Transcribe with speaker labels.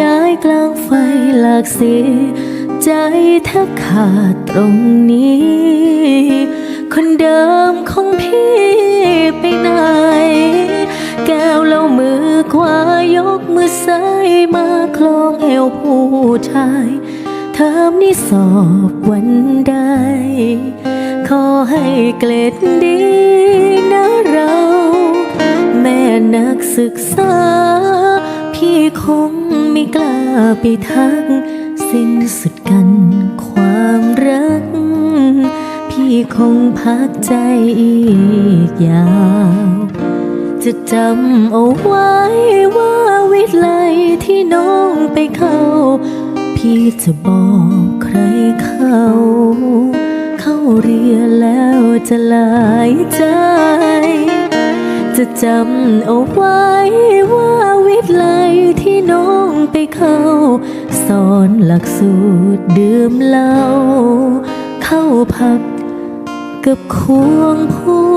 Speaker 1: ย้ายกเสี ใจแทบขาดตรงนี้ คนเดิมของพี่ไปไหน แก้วแล้วมือขวายกมือซ้ายมาคล้องเอวผู้ชายเทอมนี้สอบวันใด ขอให้เกล็ดดีนะเรา แม่นักศึกษา พี่คง ไม่กล้าไปทัก สิ้นสุดกันความรัก พี่คงพักใจอีกยาว จะจำเอาไว้ว่าวิทย์ไลที่น้องไปเข้า พี่จะบอกใครเขาเข้าเรียนแล้วจะหลายใจ จะจำเอาไว้ว่าวิทย์ไล ไปเข้า สอนหลักสูตรดื่มเหล้าเข้าพักกับควงผู้